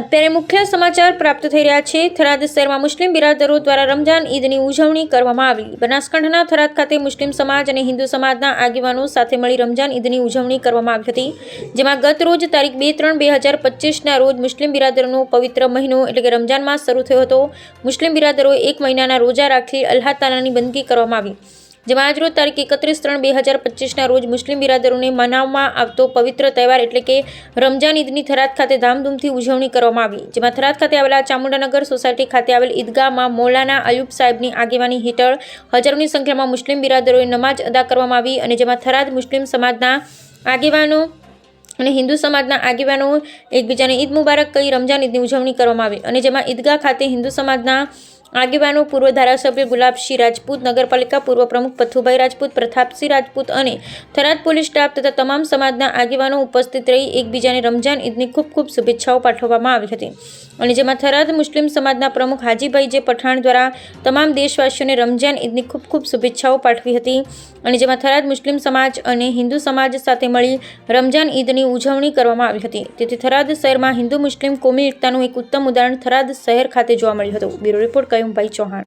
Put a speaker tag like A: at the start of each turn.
A: અત્યારે મુખ્ય સમાચાર પ્રાપ્ત થઈ રહ્યા છે. થરાદ શહેરમાં મુસ્લિમ બિરાદરો દ્વારા રમજાન ઈદની ઉજવણી કરવામાં આવી. બનાસકાંઠાના થરાદ ખાતે મુસ્લિમ સમાજ અને હિન્દુ સમાજના આગેવાનો સાથે મળી રમજાન ઈદની ઉજવણી કરવામાં આવી હતી, જેમાં ગત રોજ તારીખ બે ત્રણ બે હજાર પચીસના રોજ મુસ્લિમ બિરાદરોનો પવિત્ર મહિનો એટલે કે રમજાન માસ શરૂ થયો હતો. મુસ્લિમ બિરાદરોએ એક મહિનાના રોજા રાખી અલ્લાહ તાલાની બંદગી કરવામાં આવી. જેમાં આજરોજ તારીખ એકત્રીસ ત્રણ બે હજાર પચીસના રોજ મુસ્લિમ બિરાદરોને મનાવવામાં આવતો પવિત્ર તહેવાર એટલે કે રમજાન ઈદની થરાદ ખાતે ધામધૂમથી ઉજવણી કરવામાં આવી. જેમાં થરાદ ખાતે આવેલા ચામુંડાનગર સોસાયટી ખાતે આવેલ ઈદગાહમાં મૌલાના અયુબ સાહેબની આગેવાની હેઠળ હજારોની સંખ્યામાં મુસ્લિમ બિરાદરોએ નમાજ અદા કરવામાં આવી અને જેમાં થરાદ મુસ્લિમ સમાજના આગેવાનો અને હિન્દુ સમાજના આગેવાનો એકબીજાને ઈદ મુબારક કહી રમજાન ઈદની ઉજવણી કરવામાં આવી. અને જેમાં ઈદગાહ ખાતે હિન્દુ સમાજના આગેવાનો, પૂર્વ ધારાસભ્ય ગુલાબસિંહ રાજપૂત, નગરપાલિકા પૂર્વ પ્રમુખ પથુભાઈ રાજપૂત, પ્રતાપસિંહ રાજપૂત અને થરાદ પોલીસ સ્ટાફ તથા તમામ સમાજના આગેવાનો ઉપસ્થિત રહી એકબીજાને રમજાન ઈદની ખૂબ ખૂબ શુભેચ્છાઓ પાઠવવામાં આવી હતી. અને જેમાં થરાદ મુસ્લિમ સમાજના પ્રમુખ હાજીભાઈ જે પઠાણ દ્વારા તમામ દેશવાસીઓને રમજાન ઈદની ખૂબ ખૂબ શુભેચ્છાઓ પાઠવી હતી અને જેમાં થરાદ મુસ્લિમ સમાજ અને હિન્દુ સમાજ સાથે મળી રમજાન ઈદની ઉજવણી કરવામાં આવી હતી. તેથી થરાદ શહેરમાં હિન્દુ મુસ્લિમ કોમી એકતાનું એક ઉત્તમ ઉદાહરણ થરાદ શહેર ખાતે જોવા મળ્યું હતું. બ્યુરો રિપોર્ટ कयूं पई चौहान